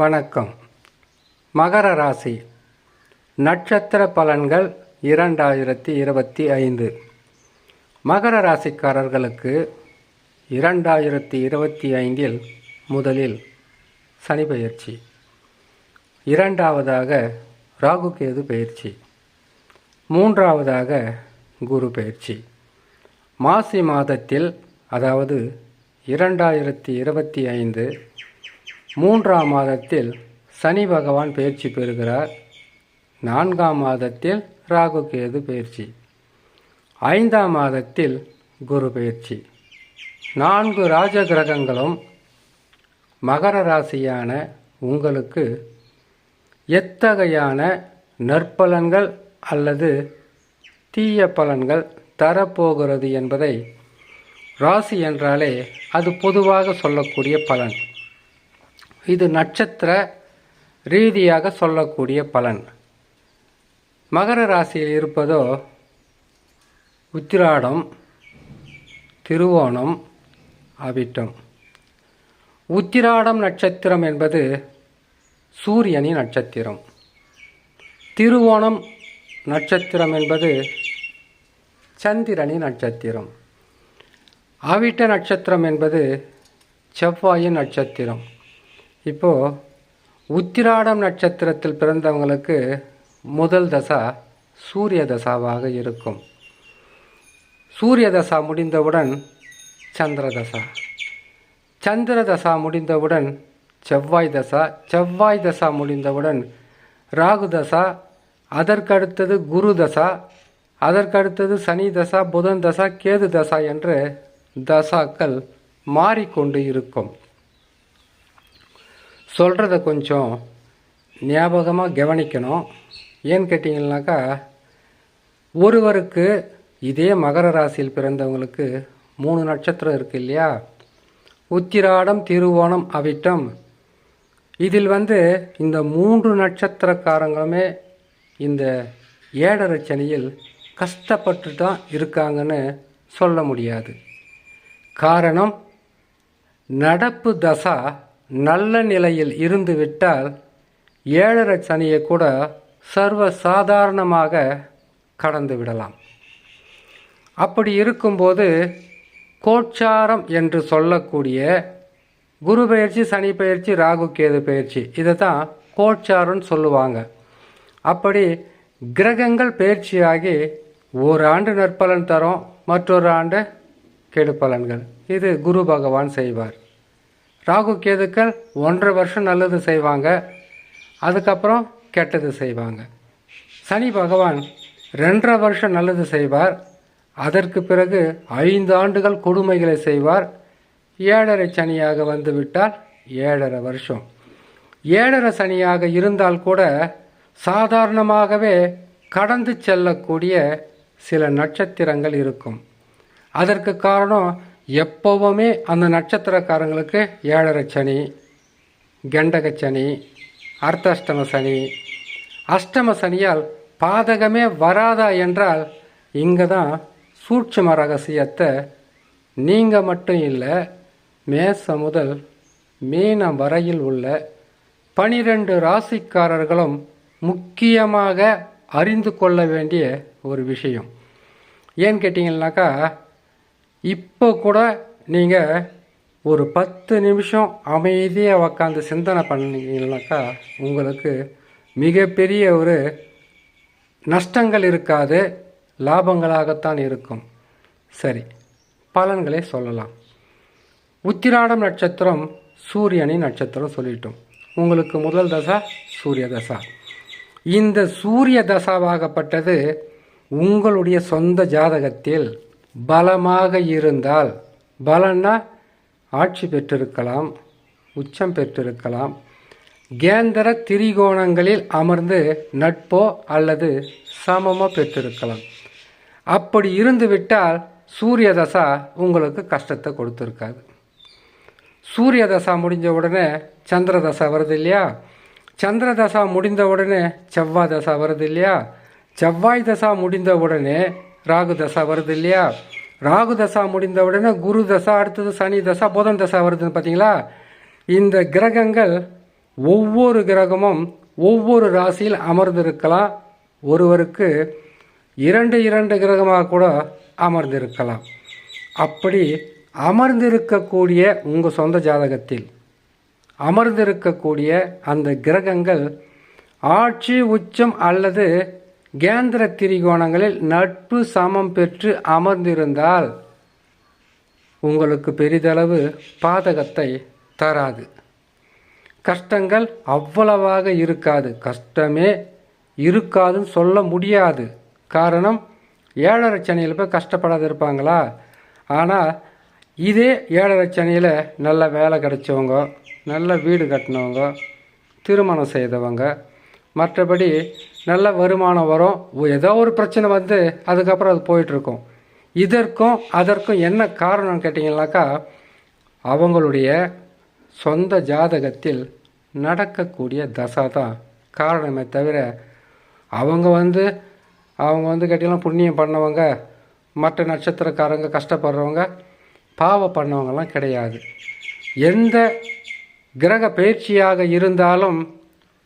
வணக்கம். மகர ராசி. நட்சத்திர பலன்கள் இரண்டாயிரத்தி இருபத்தி ஐந்து. மகர ராசிக்காரர்களுக்கு இரண்டாயிரத்தி இருபத்தி ஐந்தில் முதலில் சனி பயிற்சி இரண்டாவதாக ராகுகேது பயிற்சி மூன்றாவதாக குரு பயிற்சி மாசி மாதத்தில் அதாவது இரண்டாயிரத்தி இருபத்தி ஐந்து மூன்றாம் மாதத்தில் சனி பகவான் பயிற்சி பெறுகிறார். நான்காம் மாதத்தில் ராகு கேது பயிற்சி. ஐந்தாம் மாதத்தில் குரு பயிற்சி. நான்கு ராஜ கிரகங்களும் மகர ராசியான உங்களுக்கு எத்தகையான நற்பலன்கள் அல்லது தீய பலன்கள் தரப்போகிறது என்பதை ராசி என்றாலே அது பொதுவாக சொல்லக்கூடிய பலன். இது நட்சத்திர ரீதியாக சொல்லக்கூடிய பலன். மகர ராசியில் இருப்பதோ உத்திராடம் திருவோணம் அவிட்டம் உத்திராடம் நட்சத்திரம் என்பது சூரியனின் நட்சத்திரம். திருவோணம் நட்சத்திரம் என்பது சந்திரனின் நட்சத்திரம். அவிட்ட நட்சத்திரம் என்பது செவ்வாயின் நட்சத்திரம். இப்போது உத்திராடம் நட்சத்திரத்தில் பிறந்தவங்களுக்கு முதல் தசா சூரிய தசாவாக இருக்கும். சூரிய தசா முடிந்தவுடன் சந்திர தசா. சந்திர தசா முடிந்தவுடன் செவ்வாய் தசா. செவ்வாய் தசா முடிந்தவுடன் ராகு தசா. அதற்கடுத்தது குரு தசா. அதற்கடுத்தது சனி தசா புதன் தசா கேது தசா என்று தசாக்கள் மாறிக்கொண்டு இருக்கும். சொல்கிறத கொஞ்சம் ஞாபகமாக கவனிக்கணும். ஏன்னு கேட்டிங்கன்னாக்கா ஒருவருக்கு இதே மகர ராசியில் பிறந்தவங்களுக்கு மூணு நட்சத்திரம் இருக்கு இல்லையா? உத்திராடம் திருவோணம் அவிட்டம். இதில் வந்து இந்த மூன்று நட்சத்திரக்காரங்களுமே இந்த ஏழரை சனியில் கஷ்டப்பட்டு தான் இருக்காங்கன்னு சொல்ல முடியாது. காரணம் நடப்பு தசா நல்ல நிலையில் இருந்து விட்டால் ஏழரை சனியை கூட சர்வ சாதாரணமாக கடந்து விடலாம். அப்படி இருக்கும்போது கோச்சாரம் என்று சொல்லக்கூடிய குரு பயிற்சி சனி பயிற்சி ராகு கேது பயிற்சி இதை தான் கோச்சாரம்னு சொல்லுவாங்க. அப்படி கிரகங்கள் பயிற்சியாகி ஒரு ஆண்டு நற்பலன் தரும் மற்றொரு ஆண்டு கெடு பலன்கள் இது குரு பகவான் செய்வார். ராகு கேதுக்கள் ஒன்றரை வருஷம் நல்லது செய்வாங்க. அதுக்கப்புறம் கெட்டது செய்வாங்க. சனி பகவான் ரெண்டரை வருஷம் நல்லது செய்வார். அதற்கு பிறகு ஐந்து ஆண்டுகள் கொடுமைகளை செய்வார். ஏழரை சனியாக வந்துவிட்டால் ஏழரை வருஷம். ஏழரை சனியாக இருந்தால் கூட சாதாரணமாகவே கடந்து செல்லக்கூடிய சில நட்சத்திரங்கள் இருக்கும். அதற்கு காரணம் எப்போவுமே அந்த நட்சத்திரக்காரங்களுக்கு ஏழரை சனி கண்டக சனி அர்த்தாஷ்டம சனி. அஷ்டம சனியால் பாதகமே வராதா என்றால் இங்கே தான் சூட்சும ரகசியத்தை நீங்கள் மட்டும் இல்லை மேசம் முதல் மீனம் வரையில் உள்ள பனிரெண்டு ராசிக்காரர்களும் முக்கியமாக அறிந்து கொள்ள வேண்டிய ஒரு விஷயம். ஏன்னு கேட்டிங்கன்னாக்கா இப்போ கூட நீங்கள் ஒரு பத்து நிமிஷம் அமைதியாக உக்காந்து சிந்தனை பண்ணீங்கன்னாக்கா உங்களுக்கு மிகப்பெரிய ஒரு நஷ்டங்கள் இருக்காது லாபங்களாகத்தான் இருக்கும். சரி பலன்களை சொல்லலாம். உத்திராடம் நட்சத்திரம் சூரியனின் நட்சத்திரம் சொல்லிட்டோம். உங்களுக்கு முதல் தசா சூரிய தசா. இந்த சூரிய தசாவாகப்பட்டது உங்களுடைய சொந்த ஜாதகத்தில் பலமாக இருந்தால் பலன்னா ஆட்சி பெற்றிருக்கலாம் உச்சம் பெற்றிருக்கலாம். கேந்திர திரிகோணங்களில் அமர்ந்து நட்போ அல்லது சமமோ பெற்றிருக்கலாம். அப்படி இருந்துவிட்டால் சூரியதசா சூரிய தசா உங்களுக்கு கஷ்டத்தை கொடுத்துருக்காது. சூரிய தசா முடிஞ்ச உடனே சந்திர தசா வருது இல்லையா? சந்திர தசா முடிந்த உடனே செவ்வாய் தசா வருது இல்லையா? செவ்வாய் தசா முடிந்த உடனே ராகு தசா வருது இல்லையா? ராகு தசா முடிந்த உடனே குரு தசா அடுத்தது சனி தசா புதன் தசா வருதுன்னு பார்த்தீங்களா இந்த கிரகங்கள் ஒவ்வொரு கிரகமும் ஒவ்வொரு ராசியில் அமர்ந்திருக்கலாம். ஒருவருக்கு இரண்டு இரண்டு கிரகமாக கூட அமர்ந்திருக்கலாம். அப்படி அமர்ந்திருக்கக்கூடிய உங்கள் சொந்த ஜாதகத்தில் அமர்ந்திருக்கக்கூடிய அந்த கிரகங்கள் ஆட்சி உச்சம் அல்லது கேந்திர திரிகோணங்களில் நட்பு சமம் பெற்று அமர்ந்திருந்தால் உங்களுக்கு பெரிதளவு பாதகத்தை தராது. கஷ்டங்கள் அவ்வளவாக இருக்காது. கஷ்டமே இருக்காதுன்னு சொல்ல முடியாது. காரணம் ஏழரை சனியில் போய் கஷ்டப்படாத இருப்பாங்களா? ஆனால் இதே ஏழரை சனியில் நல்ல வேலை கிடைச்சவங்க நல்ல வீடு கட்டினவங்க திருமணம் செய்தவங்க மற்றபடி நல்ல வருமானம் வரும். ஏதோ ஒரு பிரச்சனை வந்து அதுக்கப்புறம் அது போயிட்டுருக்கும். இதற்கும் அதற்கும் என்ன காரணம்னு கேட்டிங்கனாக்கா அவங்களுடைய சொந்த ஜாதகத்தில் நடக்கக்கூடிய தசா தான் காரணமே தவிர அவங்க வந்து அவங்க வந்து கேட்டிங்கன்னா புண்ணியம் பண்ணவங்க மற்ற நட்சத்திரக்காரங்க கஷ்டப்படுறவங்க பாவம் பண்ணவங்கலாம் கிடையாது. எந்த கிரக பயிற்சியாக இருந்தாலும்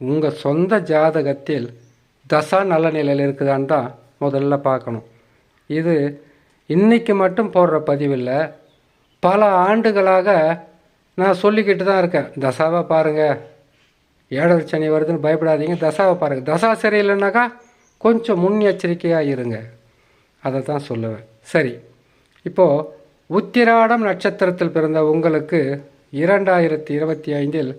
உங்கள் சொந்த ஜாதகத்தில் தசா நல்ல நிலையில் இருக்குதான்னு தான் முதல்ல பார்க்கணும். இது இன்றைக்கி மட்டும் போடுற பதிவில் பல ஆண்டுகளாக நான் சொல்லிக்கிட்டு தான் இருக்கேன். தசாவை பாருங்கள் ஏழரை சனி வருதுன்னு பயப்படாதீங்க. தசாவை பாருங்கள் தசா சரியில்லைனாக்கா கொஞ்சம் முன்னெச்சரிக்கையாக இருங்க. அதை தான் சொல்லுவேன். சரி. இப்போது உத்திராடம் நட்சத்திரத்தில் பிறந்த உங்களுக்கு இரண்டாயிரத்தி இருபத்தி ஐந்தில்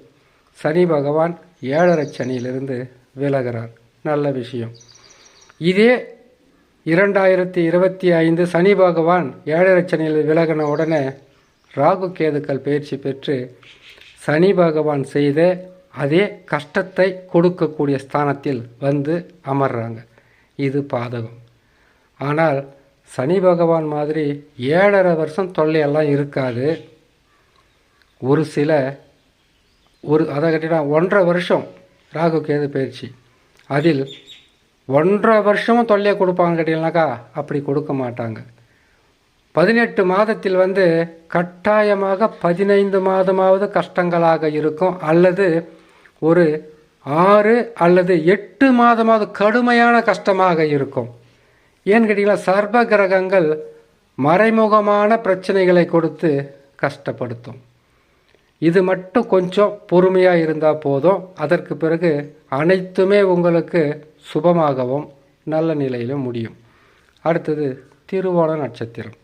சனி பகவான் ஏழரை சனியிலிருந்து விலகிறார். நல்ல விஷயம். இதே இரண்டாயிரத்தி இருபத்தி ஐந்து சனி பகவான் ஏழை ரச்சனையில் விலகின உடனே ராகு கேதுக்கள் பயிற்சி பெற்று சனி பகவான் செய்த அதே கஷ்டத்தை கொடுக்கக்கூடிய ஸ்தானத்தில் வந்து அமர்றாங்க. இது பாதகம். ஆனால் சனி பகவான் மாதிரி ஏழரை வருஷம் தொல்லையெல்லாம் இருக்காது. ஒரு சில ஒரு அதை கட்டினா ஒன்றரை வருஷம் ராகு கேது பயிற்சி. அதில் ஒன்றரை வருஷமும் தொல்லையை கொடுப்பாங்க கேட்டீங்கன்னாக்கா அப்படி கொடுக்க மாட்டாங்க. பதினெட்டு மாதத்தில் வந்து கட்டாயமாக பதினைந்து மாதமாவது கஷ்டங்களாக இருக்கும் அல்லது ஒரு ஆறு அல்லது எட்டு மாதமாவது கடுமையான கஷ்டமாக இருக்கும். ஏன்னு கேட்டிங்கன்னா சர்வ கிரகங்கள் மறைமுகமான பிரச்சனைகளை கொடுத்து கஷ்டப்படுத்தும். இது மட்டும் கொஞ்சம் பொறுமையாக இருந்தால் போதும். அதற்கு பிறகு அனைத்துமே உங்களுக்கு சுபமாகவும் நல்ல நிலையிலும் முடியும். அடுத்தது திருவோண நட்சத்திரம்.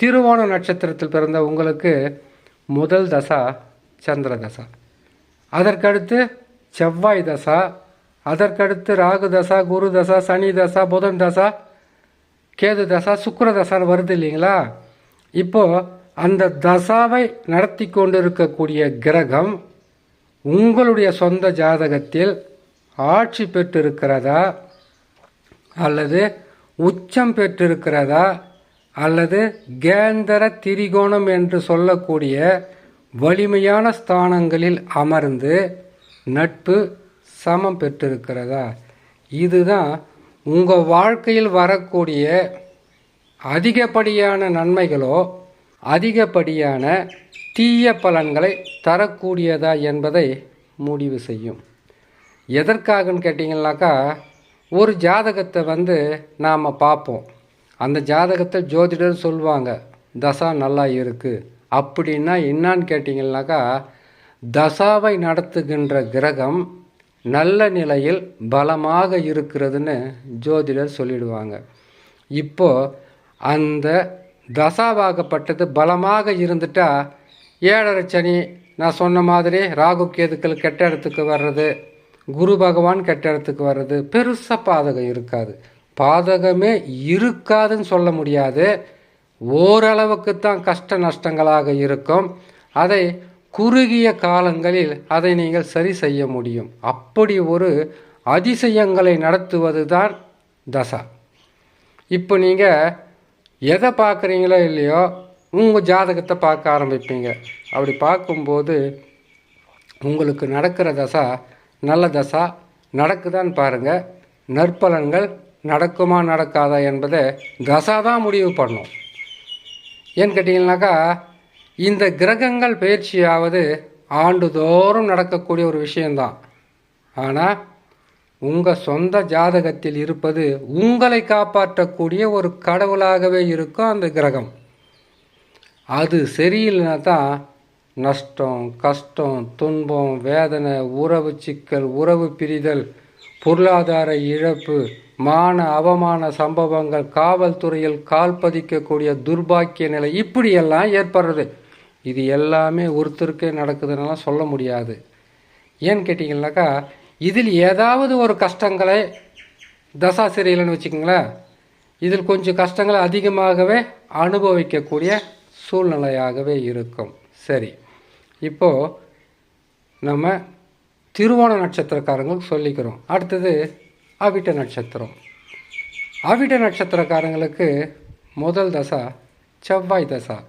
திருவோண நட்சத்திரத்தில் பிறந்த உங்களுக்கு முதல் தசா சந்திர தசா. அதற்கடுத்து செவ்வாய் தசா அதற்கடுத்து ராகு தசா குரு தசா சனி தசா புதன் தசா கேது தசா சுக்கர தசான்னு வருது இல்லைங்களா? இப்போது அந்த தசாவை நடத்தி கொண்டிருக்கக்கூடிய கிரகம் உங்களுடைய சொந்த ஜாதகத்தில் ஆட்சி பெற்றிருக்கிறதா அல்லது உச்சம் பெற்றிருக்கிறதா அல்லது கேந்தர திரிகோணம் என்று சொல்லக்கூடிய வலிமையான ஸ்தானங்களில் அமர்ந்து நட்பு சமம் பெற்றிருக்கிறதா? இதுதான் உங்கள் வாழ்க்கையில் வரக்கூடிய அதிகப்படியான நன்மைகளோ அதிகப்படியான தீய பலன்களை தரக்கூடியதா என்பதை முடிவு செய்யும். எதற்காகன்னு கேட்டிங்கனாக்கா ஒரு ஜாதகத்தை வந்து நாம் பார்ப்போம். அந்த ஜாதகத்தை ஜோதிடர் சொல்லுவாங்க தசா நல்லா இருக்குது அப்படின்னா என்னான்னு கேட்டிங்கனாக்கா தசாவை நடத்துகின்ற கிரகம் நல்ல நிலையில் பலமாக இருக்கிறதுன்னு ஜோதிடர் சொல்லிடுவாங்க. இப்போது அந்த தசாவாகப்பட்டது பலமாக இருந்துட்டால் ஏழரை சனி நான் சொன்ன மாதிரி ராகு கேதுக்கள் கெட்ட இடத்துக்கு வர்றது குரு பகவான் கெட்ட இடத்துக்கு வர்றது பெருசாக பாதகம் இருக்காது. பாதகமே இருக்காதுன்னு சொல்ல முடியாது. ஓரளவுக்கு தான் கஷ்ட நஷ்டங்களாக இருக்கும். அதை குறுகிய காலங்களில் அதை நீங்கள் சரி செய்ய முடியும். அப்படி ஒரு அதிசயங்களை நடத்துவது தான் தசா. இப்போ நீங்கள் எதை பார்க்குறீங்களோ இல்லையோ உங்கள் ஜாதகத்தை பார்க்க ஆரம்பிப்பீங்க. அப்படி பார்க்கும்போது உங்களுக்கு நடக்கிற தசா நல்ல தசா நடக்குதான்னு பாருங்கள் நற்பலன்கள் நடக்குமா நடக்காதா என்பதை தசா தான் முடிவு பண்ணும். ஏன்னு கேட்டிங்கனாக்கா இந்த கிரகங்கள் பயிற்சியாவது ஆண்டுதோறும் நடக்கக்கூடிய ஒரு விஷயந்தான் ஆனால் உங்கள் சொந்த ஜாதகத்தில் இருப்பது உங்களை காப்பாற்றக்கூடிய ஒரு கடவுளாகவே இருக்கும் அந்த கிரகம். அது சரியில்லைன்னா தான் நஷ்டம் கஷ்டம் துன்பம் வேதனை உறவு சிக்கல் உறவு பிரிதல் பொருளாதார இழப்பு மான அவமான சம்பவங்கள் காவல்துறையில் கால் பதிக்கக்கூடிய துர்பாக்கிய நிலை இப்படியெல்லாம் ஏற்படுறது. இது எல்லாமே ஒருத்தருக்கே நடக்குதுன்னெலாம் சொல்ல முடியாது. ஏன்னு கேட்டிங்கனாக்கா இதில் ஏதாவது ஒரு கஷ்டங்களை தசா சரியில்லைன்னு வச்சுக்கோங்களேன் இதில் கொஞ்சம் கஷ்டங்களை அதிகமாகவே அனுபவிக்கக்கூடிய சூழ்நிலையாகவே இருக்கும். சரி. இப்போது நம்ம திருவோண நட்சத்திரக்காரங்களுக்கு சொல்லிக்கிறோம். அடுத்தது அவிட்ட நட்சத்திரம். அவிட்ட நட்சத்திரக்காரங்களுக்கு முதல் தசா செவ்வாய் தசா.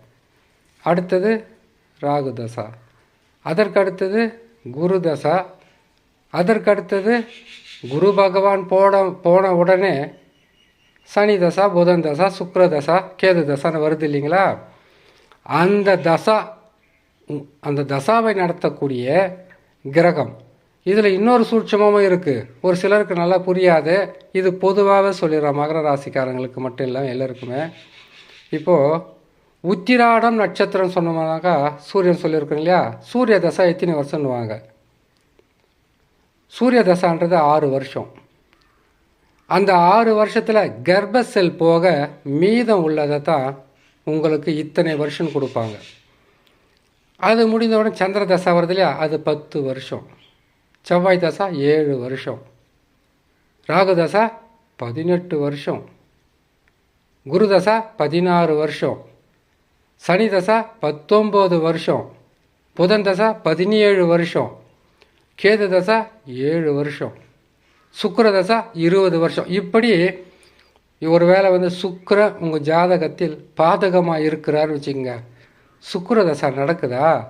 அடுத்தது ராகு தசா. அதற்கடுத்தது குரு தசா. அதற்கடுத்தது குரு பகவான் போட போன உடனே சனி தசா புதன் தசா சுக்கிர தசா கேது தசான்னு வருது இல்லைங்களா? அந்த தசா அந்த தசாவை நடத்தக்கூடிய கிரகம். இதில் இன்னொரு சூட்சமும் இருக்குது ஒரு சிலருக்கு நல்லா புரியாது. இது பொதுவாகவே சொல்லிடுறோம் மகர ராசிக்காரங்களுக்கு மட்டும் இல்லை எல்லாருக்குமே. இப்போது உத்திராடம் நட்சத்திரம் சொன்னோம்னாக்கா சூரியன் சொல்லியிருக்கோம் இல்லையா? சூரிய தசா எத்தனை வருஷம்னுவாங்க சூரிய தசான்றது ஆறு வருஷம். அந்த ஆறு வருஷத்தில் கர்ப்ப செல் போக மீதம் உள்ளதை தான் உங்களுக்கு இத்தனை வருஷம் கொடுப்பாங்க. அது முடிந்த உடனே சந்திர தசா வருது இல்லையா? அது பத்து வருஷம். செவ்வாய் தசா ஏழு வருஷம். ராகு தசா பதினெட்டு வருஷம். குரு தசா பதினாறு வருஷம். சனி தசா பத்தொம்போது வருஷம். புதன் தசா பதினேழு வருஷம். கேது தசா ஏழு வருஷம். சுக்கர தசா இருபது வருஷம். இப்படி ஒரு வேளை வந்து சுக்கர உங்கள் ஜாதகத்தில் பாதகமாக இருக்கிறாருன்னு வச்சுக்கோங்க. சுக்கரதசை நடக்குதா?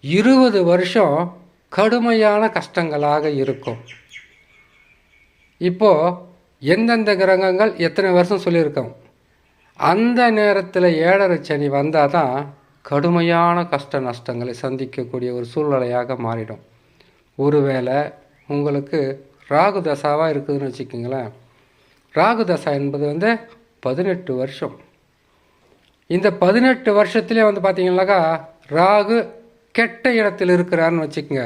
இருபது வருஷம் கடுமையான கஷ்டங்களாக இருக்கும். இப்போது எந்தெந்த கிரகங்கள் எத்தனை வருஷம் சொல்லியிருக்கோம்? அந்த நேரத்தில் ஏழரை சனி வந்தால் தான் கடுமையான கஷ்ட நஷ்டங்களை சந்திக்கக்கூடிய ஒரு சூழ்நிலையாக மாறிடும். ஒருவேளை உங்களுக்கு ராகு தசாவாக இருக்குதுன்னு வச்சுக்கோங்களேன். ராகு தசா என்பது வந்து பதினெட்டு வருஷம். இந்த பதினெட்டு வருஷத்துலேயே வந்து பார்த்தீங்கன்னாக்கா ராகு கெட்ட இடத்தில் இருக்கிறாருன்னு வச்சுக்கோங்க.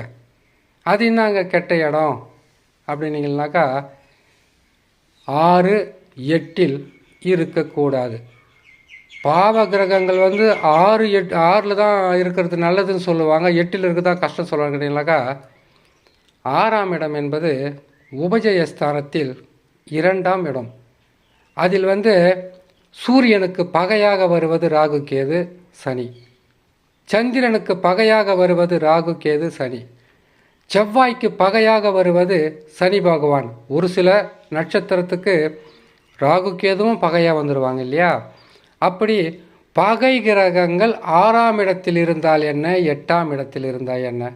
அது என்னங்க கெட்ட இடம்? அப்படின்னீங்கன்னாக்கா ஆறு எட்டில் இருக்கக்கூடாது. பாவ கிரகங்கள் வந்து ஆறு எட்டு ஆறில் தான் இருக்கிறது நல்லதுன்னு சொல்லுவாங்க. எட்டில் இருக்கிறதா கஷ்டம் சொல்லுவாங்க கேட்டீங்கன்னாக்கா ஆறாம் இடம் என்பது உபஜயஸ்தானத்தில் இரண்டாம் இடம். அதில் வந்து சூரியனுக்கு பகையாக வருவது ராகு கேது சனி. சந்திரனுக்கு பகையாக வருவது ராகு கேது சனி. செவ்வாய்க்கு பகையாக வருவது சனி பகவான். ஒரு சில நட்சத்திரத்துக்கு ராகு கேதுவும் பகையாக வந்துடுவாங்க இல்லையா? அப்படி பகை கிரகங்கள் ஆறாம் இடத்தில் இருந்தால் என்ன? எட்டாம் இடத்தில் இருந்தால் என்ன?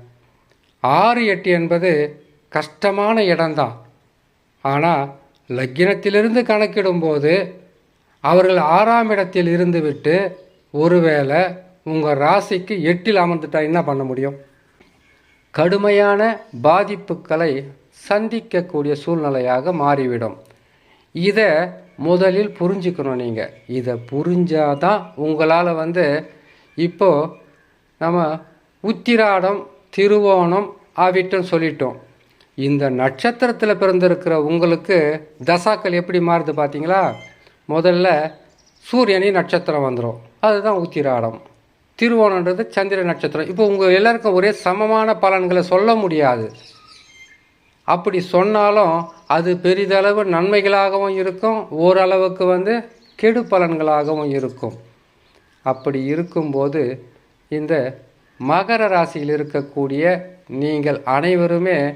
ஆறு எட்டு என்பது கஷ்டமான இடம்தான். ஆனால் லக்கினத்திலிருந்து கணக்கிடும்போது அவர்கள் ஆறாம் இடத்தில் இருந்துவிட்டு ஒருவேளை உங்கள் ராசிக்கு எட்டில் அமர்ந்துட்டா என்ன பண்ண முடியும்? கடுமையான பாதிப்புகளை சந்திக்கக்கூடிய சூழ்நிலையாக மாறிவிடும். இதை முதலில் புரிஞ்சுக்கணும் நீங்கள் இதை புரிஞ்சாதான் உங்களால் வந்து இப்போது நம்ம உத்திராடம் திருவோணம் ஆவிட்டம் சொல்லிட்டோம். இந்த நட்சத்திரத்தில் பிறந்திருக்கிற உங்களுக்கு தசாக்கள் எப்படி மாறுது பார்த்தீங்களா முதல்ல சூரியனி நட்சத்திரம் வந்துடும் அதுதான் உத்திராடம். திருவோணன்றது சந்திர நட்சத்திரம். இப்போ உங்கள் எல்லாருக்கும் ஒரே சமமான பலன்களை சொல்ல முடியாது. அப்படி சொன்னாலும் அது பெரிதளவு நன்மைகளாகவும் இருக்கும். ஓரளவுக்கு வந்து கெடு பலன்களாகவும் இருக்கும். அப்படி இருக்கும்போது இந்த மகர ராசியில் இருக்கக்கூடிய நீங்கள் அனைவருமே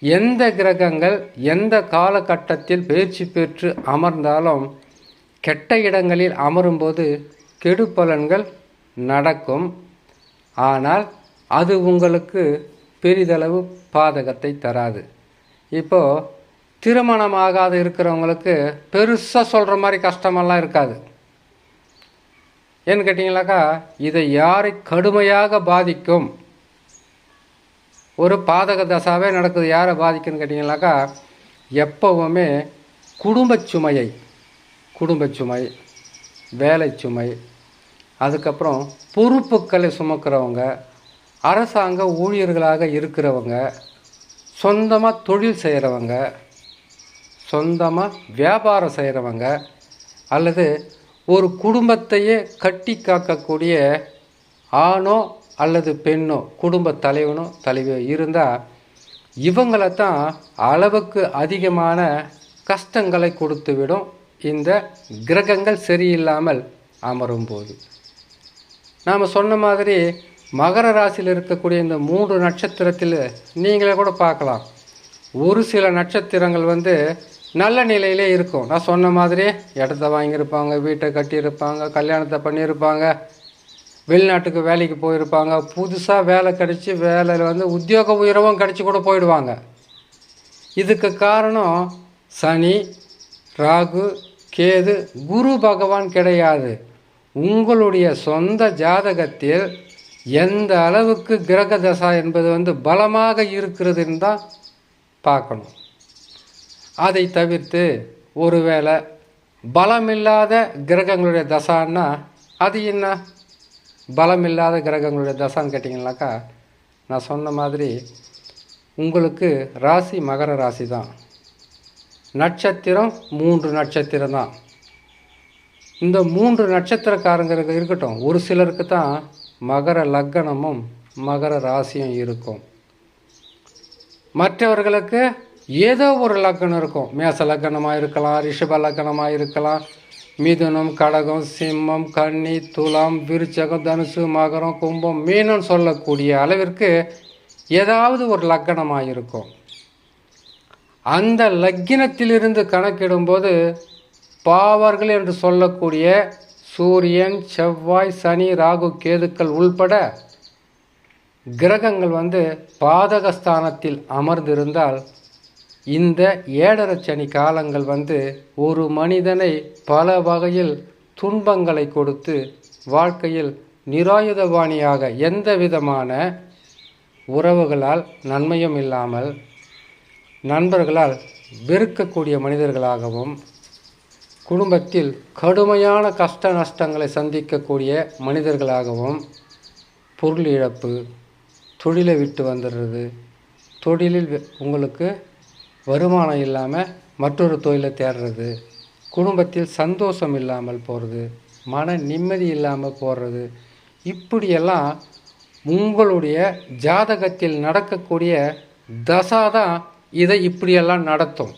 எந்த கிரகங்கள் எந்த காலகட்டத்தில் பயிற்சி பெற்று அமர்ந்தாலும் கெட்ட இடங்களில் அமரும்போது கெடு பலன்கள் நடக்கும். ஆனால் அது உங்களுக்கு பெரிதளவு பாதகத்தை தராது. இப்போது திருமணமாகாத இருக்கிறவங்களுக்கு பெருசாக சொல்கிற மாதிரி கஷ்டமெல்லாம் இருக்காது. ஏன்னு கேட்டிங்களாக்கா இதை யாரை கடுமையாக பாதிக்கும்? ஒரு பாதக தசாவே நடக்குது. யாரை பாதிக்குன்னு கேட்டிங்கனாக்கா எப்போவுமே குடும்பச் சுமையை குடும்ப சுமை வேலை சுமை அதுக்கப்புறம் பொறுப்புக்களை சுமக்கிறவங்க அரசாங்க ஊழியர்களாக இருக்கிறவங்க சொந்தமாக தொழில் செய்கிறவங்க சொந்தமாக வியாபாரம் செய்கிறவங்க அல்லது ஒரு குடும்பத்தையே கட்டி காக்கக்கூடிய ஆணோ அல்லது பெண்ணோ குடும்ப தலைவனோ தலைவியோ இருந்தால் இவங்களை தான் அளவுக்கு அதிகமான கஷ்டங்களை கொடுத்துவிடும். இந்த கிரகங்கள் சரியில்லாமல் அமரும் போது நாம் சொன்ன மாதிரி மகர ராசியில் இருக்கக்கூடிய இந்த மூன்று நட்சத்திரத்தில் நீங்களே கூட பார்க்கலாம். ஒரு சில நட்சத்திரங்கள் வந்து நல்ல நிலையிலே இருக்கும். நான் சொன்ன மாதிரி இடத்த வாங்கியிருப்பாங்க வீட்டை கட்டியிருப்பாங்க கல்யாணத்தை பண்ணியிருப்பாங்க வெளிநாட்டுக்கு வேலைக்கு போயிருப்பாங்க புதுசாக வேலை கிடச்சி வேலையில் வந்து உத்தியோக உயரவும் கிடச்சி கூட போயிடுவாங்க. இதுக்கு காரணம் சனி ராகு கேது குரு பகவான் கிடையாது. உங்களுடைய சொந்த ஜாதகத்தில் எந்த அளவுக்கு கிரக தசா என்பது வந்து பலமாக இருக்கிறதுன்னு தான் பார்க்கணும். அதை தவிர்த்து ஒருவேளை பலமில்லாத கிரகங்களுடைய தசான்னா அது என்ன? பலமில்லாத கிரகங்களுடைய தசான்னு கேட்டிங்கனாக்கா நான் சொன்ன மாதிரி உங்களுக்கு ராசி மகர ராசி தான். நட்சத்திரம் மூன்று நட்சத்திரம் தான் இந்த மூன்று நட்சத்திரக்காரங்க இருக்கட்டும் ஒரு சிலருக்கு தான் மகர லக்கணமும் மகர ராசியும் இருக்கும். மற்றவர்களுக்கு ஏதோ ஒரு லக்கணம் இருக்கும். மேச லக்கணமாக இருக்கலாம் ரிஷப லக்கணமாக இருக்கலாம். மிதுனம் கடகம் சிம்மம் கன்னி துலாம் விருச்சகம் தனுசு மகரம் கும்பம் மீனம் சொல்லக்கூடிய அளவிற்கு ஏதாவது ஒரு லக்கணமாக இருக்கும். அந்த லக்கினத்திலிருந்து கணக்கிடும்போது பாவர்கள் என்று சொல்லக்கூடிய சூரியன் செவ்வாய் சனி ராகு கேதுக்கள் உள்பட கிரகங்கள் வந்து பாதகஸ்தானத்தில் அமர்ந்திருந்தால் இந்த ஏழரை சனி காலங்கள் வந்து ஒரு மனிதனை பல வகையில் துன்பங்களை கொடுத்து வாழ்க்கையில் நிராயுதபாணியாக எந்த விதமான உறவுகளால் நன்மையும் இல்லாமல் நண்பர்களால் வெறுக்கக்கூடிய மனிதர்களாகவும் குடும்பத்தில் கடுமையான கஷ்ட நஷ்டங்களை சந்திக்கக்கூடிய மனிதர்களாகவும் பொருள் இழப்பு தொழிலை விட்டு வந்துடுறது தொழிலில் உங்களுக்கு வருமானம் இல்லாமல் மற்றொரு தொழிலை தேடுறது குடும்பத்தில் சந்தோஷம் இல்லாமல் போகிறது மன நிம்மதி இல்லாமல் போடுறது இப்படியெல்லாம் உங்களுடைய ஜாதகத்தில் நடக்கக்கூடிய தசா தான் இதை இப்படியெல்லாம் நடத்தும்.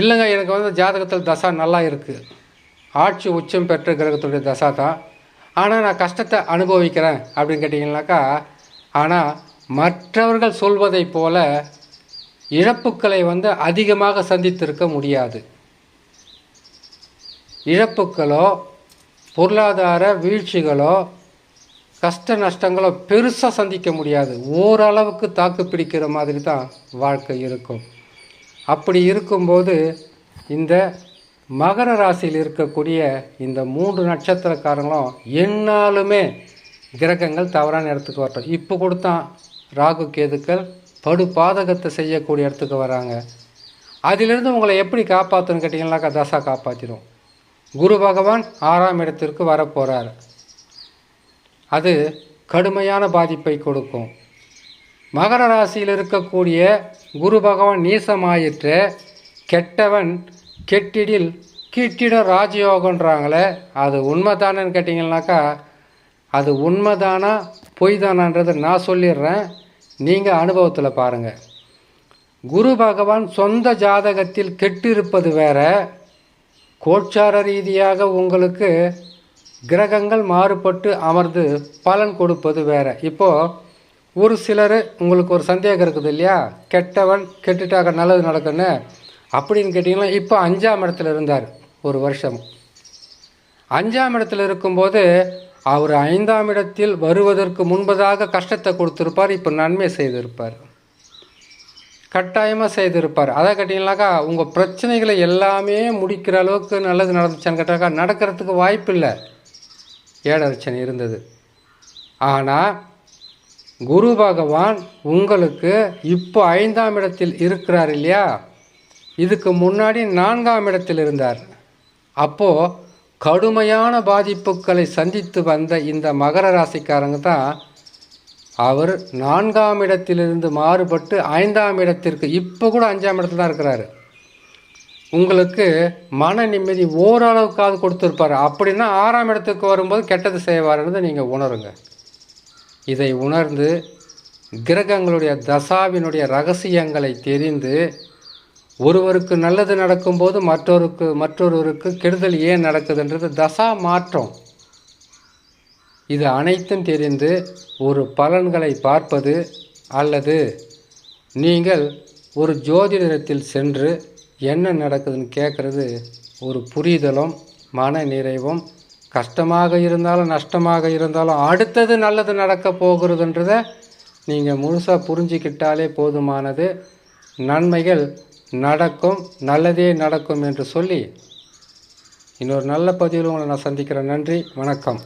இல்லைங்க எனக்கு வந்து ஜாதகத்தில் தசா நல்லா இருக்குது ஆட்சி உச்சம் பெற்ற கிரகத்துடைய தசா தான். ஆனால் நான் கஷ்டத்தை அனுபவிக்கிறேன் அப்படின்னு கேட்டிங்கனாக்கா ஆனால் மற்றவர்கள் சொல்வதைப் போல இழப்புக்களை வந்து அதிகமாக சந்தித்திருக்க முடியாது. இழப்புக்களோ பொருளாதார வீழ்ச்சிகளோ கஷ்ட நஷ்டங்களோ பெருசாக சந்திக்க முடியாது. ஓரளவுக்கு தாக்கு பிடிக்கிற மாதிரி தான் வாழ்க்கை இருக்கும். அப்படி இருக்கும்போது இந்த மகர ராசியில் இருக்கக்கூடிய இந்த மூன்று நட்சத்திரக்காரங்களும் என்னாலுமே கிரகங்கள் தவறான இடத்துக்கு வரட்டும். இப்போ கொடுத்தான் ராகு கேதுக்கள் படு பாதகத்தை செய்யக்கூடிய இடத்துக்கு வராங்க. அதிலிருந்து உங்களை எப்படி காப்பாற்றணும்னு கேட்டிங்கன்னாக்கா தசா காப்பாற்றிடும் குரு பகவான் ஆறாம் இடத்திற்கு வரப்போகிறார் அது கடுமையான பாதிப்பை கொடுக்கும். மகர ராசியில் இருக்கக்கூடிய குரு பகவான் நீசமாயிற்று. கெட்டவன் கெட்டிடில் கீட்டிட ராஜயோகன்றாங்களே அது உண்மைதானன்னு கேட்டிங்கனாக்கா அது உண்மைதானா பொய் தானான்றதை நான் சொல்லிடுறேன். நீங்கள் அனுபவத்தில் பாருங்கள் குரு பகவான் சொந்த ஜாதகத்தில் கெட்டிருப்பது வேற. கோட்சார ரீதியாக உங்களுக்கு கிரகங்கள் மாறுபட்டு அமர்ந்து பலன் கொடுப்பது வேற. இப்போது ஒரு சிலர் உங்களுக்கு ஒரு சந்தேகம் இருக்குது இல்லையா? கெட்டவன் கெட்டுட்டாக்க நல்லது நடக்குன்னு அப்படின்னு கேட்டிங்கன்னா இப்போ அஞ்சாம் இடத்துல இருந்தார் ஒரு வருஷம். அஞ்சாம் இடத்துல இருக்கும்போது அவர் ஐந்தாம் இடத்தில் வருவதற்கு முன்பதாக கஷ்டத்தை கொடுத்துருப்பார் இப்போ நன்மை செய்திருப்பார். கட்டாயமாக செய்திருப்பார். அதை கேட்டிங்கனாக்கா உங்கள் பிரச்சனைகளை எல்லாமே முடிக்கிற அளவுக்கு நல்லது நடந்துச்சான்னு கேட்டாக்கா நடக்கிறதுக்கு வாய்ப்பு இல்லை ஏழரச்சனை இருந்தது. ஆனால் குரு பகவான் உங்களுக்கு இப்போ ஐந்தாம் இடத்தில் இருக்கிறார் இல்லையா? இதுக்கு முன்னாடி நான்காம் இடத்தில் இருந்தார். அப்போது கடுமையான பாதிப்புகளை சந்தித்து வந்த இந்த மகர ராசிக்காரங்க தான் அவர் நான்காம் இடத்திலிருந்து மாறுபட்டு ஐந்தாம் இடத்திற்கு இப்போ கூட அஞ்சாம் இடத்துல தான் இருக்கிறாரு. உங்களுக்கு மன நிம்மதி ஓரளவுக்காவது கொடுத்துருப்பாரு. அப்படின்னா ஆறாம் இடத்துக்கு வரும்போது கெட்டது செய்வார்ன்றது நீங்கள் உணருங்க. இதை உணர்ந்து கிரகங்களுடைய தசாவினுடைய ரகசியங்களை தெரிந்து ஒருவருக்கு நல்லது நடக்கும்போது மற்றொருக்கு மற்றொருவருக்கு கெடுதல் ஏன் நடக்குதுன்றது தசா மாற்றம். இது அனைத்தும் தெரிந்து ஒரு பலன்களை பார்ப்பது அல்லது நீங்கள் ஒரு ஜோதிடத்தில் சென்று என்ன நடக்குதுன்னு கேட்குறது ஒரு புரிதலும் மன நிறைவும் கஷ்டமாக இருந்தாலும் நஷ்டமாக இருந்தாலும் அடுத்தது நல்லது நடக்க போகிறதுன்றத நீங்கள் முழுசாக புரிஞ்சிக்கிட்டாலே போதுமானது. நன்மைகள் நடக்கும் நல்லதே நடக்கும் என்று சொல்லி இன்னொரு நல்ல பதிவில் உங்களை நான் சந்திக்கிறேன். நன்றி வணக்கம்.